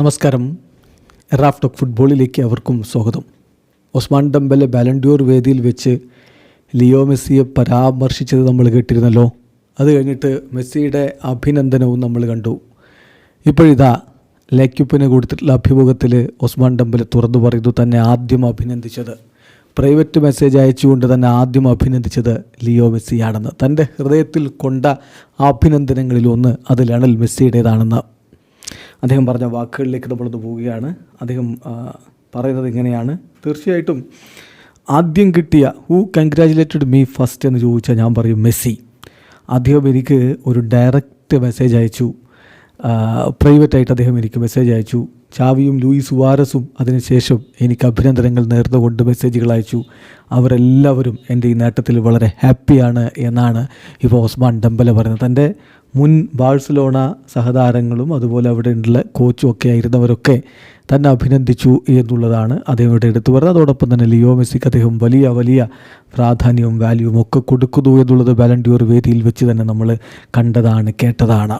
നമസ്കാരം. Raf talk ഫുട്ബോളിലേക്ക് അവർക്കും സ്വാഗതം. ഒസ്മാൻ ഡംബലെ ബാലൻഡ്യൂർ വേദിയിൽ വെച്ച് ലിയോ മെസ്സിയെ പരാമർശിച്ചത് നമ്മൾ കേട്ടിരുന്നല്ലോ. അത് കഴിഞ്ഞിട്ട് മെസ്സിയുടെ അഭിനന്ദനവും നമ്മൾ കണ്ടു. ഇപ്പോഴിതാ ലേക്യുപ്പിന് കൊടുത്തിട്ടുള്ള അഭിമുഖത്തിൽ ഒസ്മാൻ ഡംബലെ തുറന്നു പറയുന്നു തന്നെ ആദ്യം അഭിനന്ദിച്ചത്. പ്രൈവറ്റ് മെസ്സേജ് അയച്ചുകൊണ്ട് തന്നെ ആദ്യം അഭിനന്ദിച്ചത് ലിയോ മെസ്സിയാണെന്ന്. തന്റെ ഹൃദയത്തിൽ കൊണ്ട അഭിനന്ദനങ്ങളിൽ ഒന്ന് അത് ലണൽ മെസ്സിയുടേതാണെന്ന് അദ്ദേഹം പറഞ്ഞ വാക്കുകളിലേക്ക് നമ്മളൊന്ന് പോവുകയാണ്. അദ്ദേഹം പറയുന്നത് ഇങ്ങനെയാണ്. തീർച്ചയായിട്ടും ആദ്യം കിട്ടിയ ഹൂ കൺഗ്രാജുലേറ്റഡ് മീ ഫസ്റ്റ് എന്ന് ചോദിച്ചാൽ ഞാൻ പറയും മെസ്സി. അദ്ദേഹം എനിക്ക് ഒരു ഡയറക്റ്റ് മെസ്സേജ് അയച്ചു. പ്രൈവറ്റായിട്ട് അദ്ദേഹം എനിക്ക് മെസ്സേജ് അയച്ചു. ചാവിയും ലൂയിസ് വാരസും അതിനുശേഷം എനിക്ക് അഭിനന്ദനങ്ങൾ നേർന്നുകൊണ്ട് മെസ്സേജുകൾ അയച്ചു. അവരെല്ലാവരും എന്റെ ഈ നേട്ടത്തിൽ വളരെ ഹാപ്പിയാണ് എന്നാണ് ഇപ്പോൾ ഓസ്മാൻ ഡംബല പറയുന്നത്. തന്റെ മുൻ ബാഴ്സലോണ സഹതാരങ്ങളും അതുപോലെ അവിടെ ഉള്ള കോച്ചും ഒക്കെ ആയിരുന്നവരൊക്കെ തന്നെ അഭിനന്ദിച്ചു എന്നുള്ളതാണ് അദ്ദേഹം ഇവിടെ എടുത്തു പറഞ്ഞത്. അതോടൊപ്പം തന്നെ ലിയോ മെസ്സിക്ക് അദ്ദേഹം വലിയ വലിയ പ്രാധാന്യവും വാല്യൂവും ഒക്കെ കൊടുക്കുന്നു എന്നുള്ളത് ബാലൻഡ്യൂർ വേദിയിൽ വെച്ച് തന്നെ നമ്മൾ കണ്ടതാണ് കേട്ടതാണ്.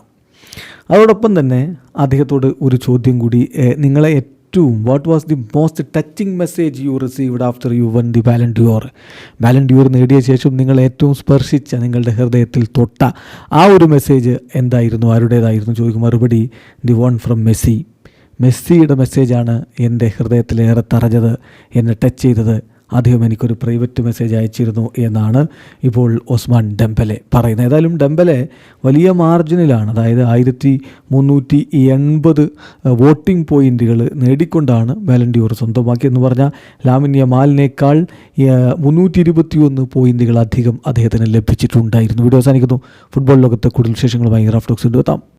അതോടൊപ്പം തന്നെ അദ്ദേഹത്തോട് ഒരു ചോദ്യം കൂടി നിങ്ങളെ ഏറ്റവും what was the most touching message you received after you won the Ballon d'Or Ballon d'Or നേടിയ ശേഷം നിങ്ങൾ ഏറ്റവും സ്പർശിച്ച നിങ്ങളുടെ ഹൃദയത്തിൽ തൊട്ട ആ ഒരു മെസ്സേജ് എന്തായിരുന്നു? ആരുടേതായിരുന്നു? ചോദിക്കും. മറുപടി ദി വൺ ഫ്രം മെസ്സി. മെസ്സിയുടെ മെസ്സേജാണ് എന്റെ ഹൃദയത്തിലേറെ തറഞ്ഞത് എന്നെ ടച്ച് ചെയ്തത് അദ്ദേഹം എനിക്കൊരു പ്രൈവറ്റ് മെസ്സേജ് അയച്ചിരുന്നു എന്നാണ് ഇപ്പോൾ ഒസ്മാൻ ഡെമ്പലെ പറയുന്നത്. ഏതായാലും ഡെമ്പലെ വലിയ മാർജിനിലാണ്. അതായത് ആയിരത്തി മുന്നൂറ്റി എൺപത് വോട്ടിംഗ് പോയിന്റുകൾ നേടിക്കൊണ്ടാണ് വാലന്റിയൂർ സ്വന്തമാക്കിയെന്ന് പറഞ്ഞാൽ ലാമിന്യ മാലിനേക്കാൾ മുന്നൂറ്റി ഇരുപത്തിയൊന്ന് പോയിന്റുകൾ അധികം അദ്ദേഹത്തിന് ലഭിച്ചിട്ടുണ്ടായിരുന്നു. വീഡിയോ അവസാനിക്കുന്നു. ഫുട്ബോൾ ലോകത്തെ കൂടുതൽ വിശേഷങ്ങളുമായി റഫ് ടോക്സ് എത്താം.